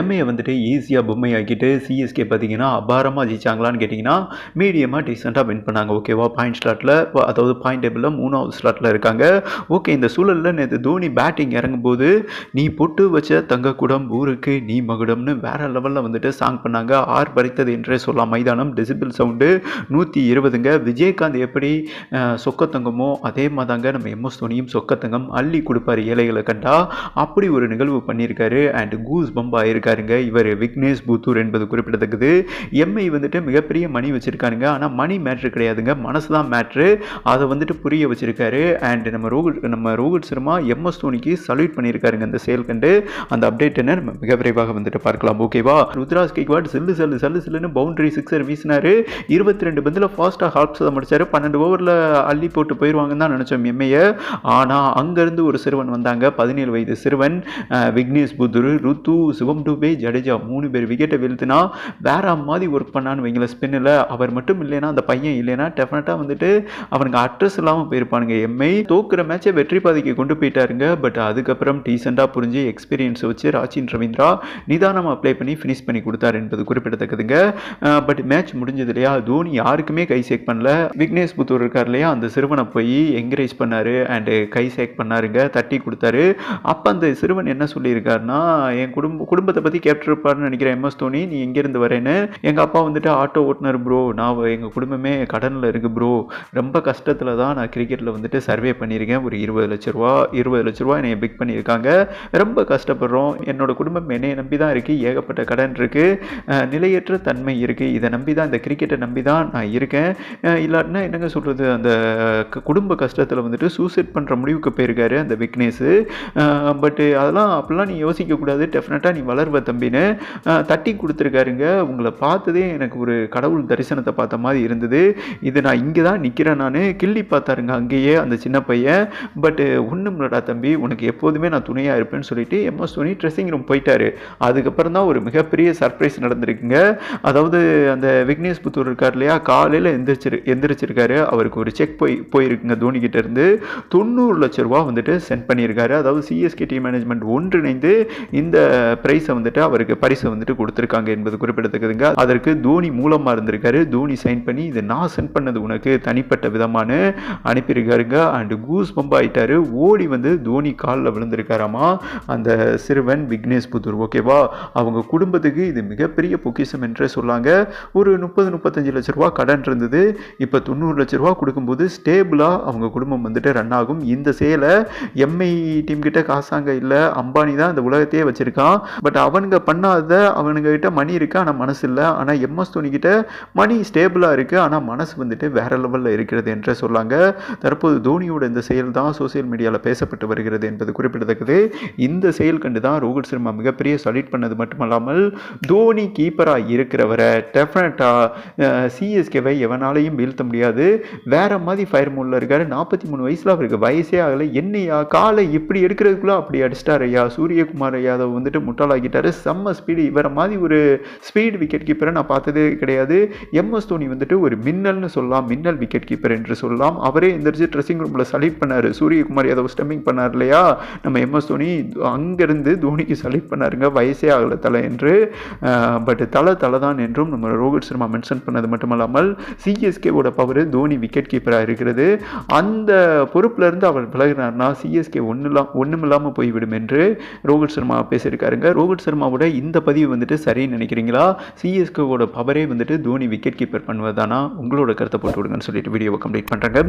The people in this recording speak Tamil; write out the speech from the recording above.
எம்ஏ வந்துட்டு ஈஸியாக பொம்மை ஆக்கிட்டு சிஎஸ்கே பார்த்தீங்கன்னா அபாரமாக ஜெயிச்சாங்களான்னு கேட்டிங்கன்னா மீடியமாக டீசெண்டாக வின் பண்ணாங்க. ஓகேவா பாயிண்ட் ஸ்லாட்டில் அதாவது பாயிண்ட் டேபிளில் மூணாவது ஸ்லாட்டில் இருக்காங்க. ஓகே இந்த சூழலில் நேற்று தோனி பேட்டிங் இறங்கும்போது நீ பொட்டு வச்ச தங்கக்குடம் ஊருக்கு நீ மகுடம்னு வேற லெவலில் வந்துட்டு சாங் பண்ணாங்க. ஆர் பறித்தது என்றே சொல்லலாம். மைதானம் டெசிபிள் சவுண்டு நூற்றி இருபதுங்க. விஜயகாந்த் எப்படி சொக்கத்தங்கமோ அதே மாதிரிதாங்க நம்ம எம்எஸ் தோனியும் சொக்கத்தங்கம் அள்ளி கொடுப்பாரு ஏழைகளை கண்டா. அப்படி ஒரு நிகழ்வு பண்ணியிருக்காரு. அண்ட் கூஸ் பம்ப் ஆயிருக்காருங்க இவர் விக்னேஷ் புத்தூர் என்பது குறிப்பிடத்தக்கது. எம்ஐ வந்துட்டு மிகப்பெரிய மணி வச்சுருக்காருங்க ஆனால் மணி மேட்ரு கிடையாதுங்க. மனசு தான் மேட்ரு அதை வந்துட்டு புரிய வச்சுருக்காரு. அண்ட் நம்ம ரோஹித் நம்ம ரோஹித் சர்மா எம்எஸ் தோனிக்கு சல்யூட் பண்ணியிருக்காருங்க அந்த செயல் கண்டு. அந்த அப்டேட் என்ன? நம்ம மிக விரைவாக வந்துட்டு பார்க்கலாம். ஓகேவா ருத்ராஜ் கேக்வாட் செல்லு செல்லு செல்லு செல்லுன்னு பவுண்டரி சிக்ஸர் வீசினார். இருபத்தி ரெண்டு பந்தில் ஃபாஸ்ட்டாக ஹாப்ஸ் தான் முடிச்சார். பன்னெண்டு ஓவரில் அள்ளி போட்டு போயிடுவாங்கன்னு தான் நினச்சோம் எம்ஏயை ஆனால் அங்கேருந்து ஒரு சிறுவன் வந்தாங்க. பதினேழு வயது சிறுவன் விக்னேஷ் புத்துரு ருத்து சிவம் டுபே ஜடேஜா மூணு பேர் விக்கெட்டை வீழ்த்தினா வேற மாதிரி ஒர்க் பண்ணான்னு வைங்களேன் ஸ்பின்னில் அவர் மட்டும் இல்லைன்னா அந்த பையன் இல்லைன்னா டெஃபினட்டாக வந்துட்டு அவனுக்கு அட்ரஸ் இல்லாமல் போயிருப்பானுங்க. எம்ஐ தோக்குற மேட்சை வெற்றி பாதைக்கு கொண்டு போயிட்டாருங்க. பட் அதுக்கப்புறம் டீசெண்டாக புரிஞ்சு எக்ஸ்பீரியன்ஸை வச்சு ராச்சின் ரவீந்திரா நிதானமாக அப்ளை பண்ணி ஃபினிஷ் பண்ணி கொடுத்தாரு என்பது குறிப்பிடத்தக்கதுங்க. பட் மேட்ச் முடிஞ்சது இல்லையா? தோனி யாருக்குமே கை சேக் பண்ணல. விக்னேஷ் புத்தூர் இருக்கார் இல்லையா? அந்த சிறுவனை போய் என்கரேஜ் பண்ணாரு அண்டு கை சேக் பண்ணாருங்க. தட்டி கொடுத்தாரு. அப்போ அந்த சிறுவன் என்ன சொல்லியிருக்காருன்னா என் குடும்ப குடும்பத்தை பற்றி கேட்டிருப்பாருன்னு நினைக்கிறேன் எம்எஸ் தோனி. நீ எங்கேருந்து வரேன்னு. எங்கள் அப்பா வந்துட்டு ஆட்டோ ஓட்டுனர் ப்ரோ நான் எங்கள் குடும்பமே கடனில் இருக்கு ப்ரோ ரொம்ப கஷ்டத்தில் தான் நான் கிரிக்கெட்டில் வந்துட்டு சர்வே பண்ணியிருக்கேன். ஒரு இருபது லட்ச ரூபா இருபது லட்ச ரூபா என்னை பிக் பண்ணியிருக்காங்க. ரொம்ப கஷ்டப்படுறோம். என்னோட குடும்பம் என்னையை நம்பி தான் இருக்குது ஏகப்பட்ட கடன் இருக்குது நிலையற்ற தன்மை இருக்குது இதை நம்பி தான் இந்த கிரிக்கெட்டை நம்பி தான் நான் இருக்கேன். இல்லாட்டினா என்னங்க சொல்கிறது அந்த குடும்ப கஷ்டத்தில் வந்துட்டு சூசைட் பண்ணுற முடிவுக்கு போயிருக்காரு அந்த விக்னேஷு. பட்டு அதெல்லாம் அப்படிலாம் நீ யோசிக்கக்கூடாது. டெஃபினட்டாக நீ வளர்வ தம்பின்னு தட்டி கொடுத்துருக்காருங்க. உங்களை பார்த்ததே எனக்கு ஒரு கடவுள் தரிசனத்தை பார்த்த மாதிரி இருந்தது. இது நான் இங்கே தான் நிற்கிறேன் நான். கிள்ளி பார்த்தாருங்க அங்கேயே அந்த சின்ன பையன். பட்டு ஒன்றும் தம்பி. உனக்கு எப்போதுமே நான் துணையாக இருப்பேன்னு சொல்லிட்டு எம்எஸ் தோனி ட்ரெஸ்ஸிங் ரூம் போயிட்டாரு. அதுக்கப்புறம் தான் ஒரு மிகப்பெரிய சர்ப்ரைஸ் நடந்திருக்குங்க. அதாவது அந்த விக்னேஷ் புத்தூர் இருக்கார் இல்லையா? காலையில் எந்திரிச்சிரு எந்திரிச்சிருக்காரு. அவருக்கு ஒரு செக் போய் போயிருக்குங்க தோனிக்கிட்ட இருந்து. தொண்ணூறு லட்ச ரூபா வந்துட்டு சென்ட் பண்ணியிருக்காரு. அதாவது சிஎஸ்கே டீம் மேனேஜ்மெண்ட் ஒன்றிணைந்து இந்த ப்ரைஸை வந்துட்டு அவருக்கு பரிசை வந்துட்டு கொடுத்துருக்காங்க என்பது குறிப்பிடத்தக்கதுங்க. அதற்கு தோனி மூலமாக இருந்திருக்காரு. தோனி சைன் பண்ணி இது நான் சென்ட் பண்ணது உனக்கு தனிப்பட்ட விதமான அனுப்பியிருக்காருங்க. அண்டு கூஸ் பம்ப் ஆயிட்டாரு. ஓடி வந்து தோனி காலில் விழுந்திருக்காராமா? அந்த சிறுவன் விக்னேஷ் புத்தூர் ஓகேவா அவங்க குடும்பத்துக்கு இது மிகப்பெரிய பொக்கிஷம் என்றே சொல்லாங்க. ஒரு முப்பது முப்பத்தஞ்சு லட்ச ரூபா கடன் இருந்தது. இப்போ தொண்ணூறு லட்ச ரூபா கொடுக்கும்போது ஸ்டேபிளாக அவங்க குடும்பம் வந்துட்டு ரன் ஆகும். இந்த செயலை எம்ஐ டீம் கிட்ட காசாங்க இல்லை. அம்பானி தான் இந்த உலகத்தையே வச்சிருக்கான். பட் அவனுங்க பண்ணாத அவனுங்கக்கிட்ட மணி இருக்குது ஆனால் மனசு இல்லை ஆனால் எம்எஸ் தோனிக்கிட்ட மணி ஸ்டேபிளாக இருக்குது ஆனால் மனசு வந்துட்டு வேற லெவலில் இருக்கிறது என்று சொல்லாங்க. தற்போது தோனியோட இந்த செயல் தான் சோசியல் மீடியாவில் பேசப்பட்டு வருகிறது என்பது குறிப்பிடத்தக்கது. இந்த செயல் கண்டு தான் ரோஹித் சர்மா மிகப்பெரிய சல்யூட் பண்ணது மட்டுமல்லாமல் தோனி கீப்பராக இருக்கிறவரை டெஃபினட்டாக சிஎஸ்கேவை எவனாலையும் வீழ்த்த முடியாது. வேற மாதிரி ஃபயர் மூலில் இருக்கார். நாற்பத்தி மூணு வயசில் அவருக்கு வயசே ஆகலை. என்னையா காலை இப்படி எடுக்கிறதுக்குள்ள அப்படி அடிச்சிட்டார் ஐயா. சூரியகுமார் யாதவ் வந்துட்டு முட்டாளாக்கிட்டாரு செம்ம ஸ்பீடு இவரை மாதிரி ஒரு ஸ்பீடு விக்கெட் கீப்பரை நான் பார்த்ததே கிடையாது. எம்எஸ் தோனி வந்துட்டு ஒரு மின்னல்னு சொல்லலாம். மின்னல் விக்கெட் கீப்பர் என்று சொல்லலாம். அவரே எந்திரிச்சு ட்ரெஸ்ஸிங் ரூமில் சலீட் பண்ணார். சூரியகுமார் யாதவ் ஸ்டம்பிங் பண்ணார் இல்லையா? நம்ம எம்எஸ் தோனி அங்கேருந்து தோனிக்கு சலீட் பண்ணாருங்க. வயசே ஆகலை தலை என்று. பட் தலை தலை தான் என்றும் நம்ம ரோஹித் சர்மா மென்ஷன் பண்ணது மட்டுமல்லாமல் சிஎஸ்கேவோட பவர் தோனி விக்கெட் கீப்பராக இருக்கிறது. அந்த பொறுப்பிலேருந்து அவர் விலகினார்னா சிஎஸ்கே ஒன்றுலாம் ஒன்றுமில்லாமல் போய்விடும் என்று ரோஹித் சர்மா பேசியிருக்காருங்க. ரோஹித் சர்மாவோட இந்த பதிவு வந்துட்டு சரின்னு நினைக்கிறீங்களா? சிஎஸ்கேவோட பவரே வந்துட்டு தோனி விக்கெட் கீப்பர் பண்ணுவதானா? உங்களோட கருத்தை போட்டு விடுங்கன்னு சொல்லிட்டு வீடியோவை கம்ப்ளீட் பண்ணுறேங்க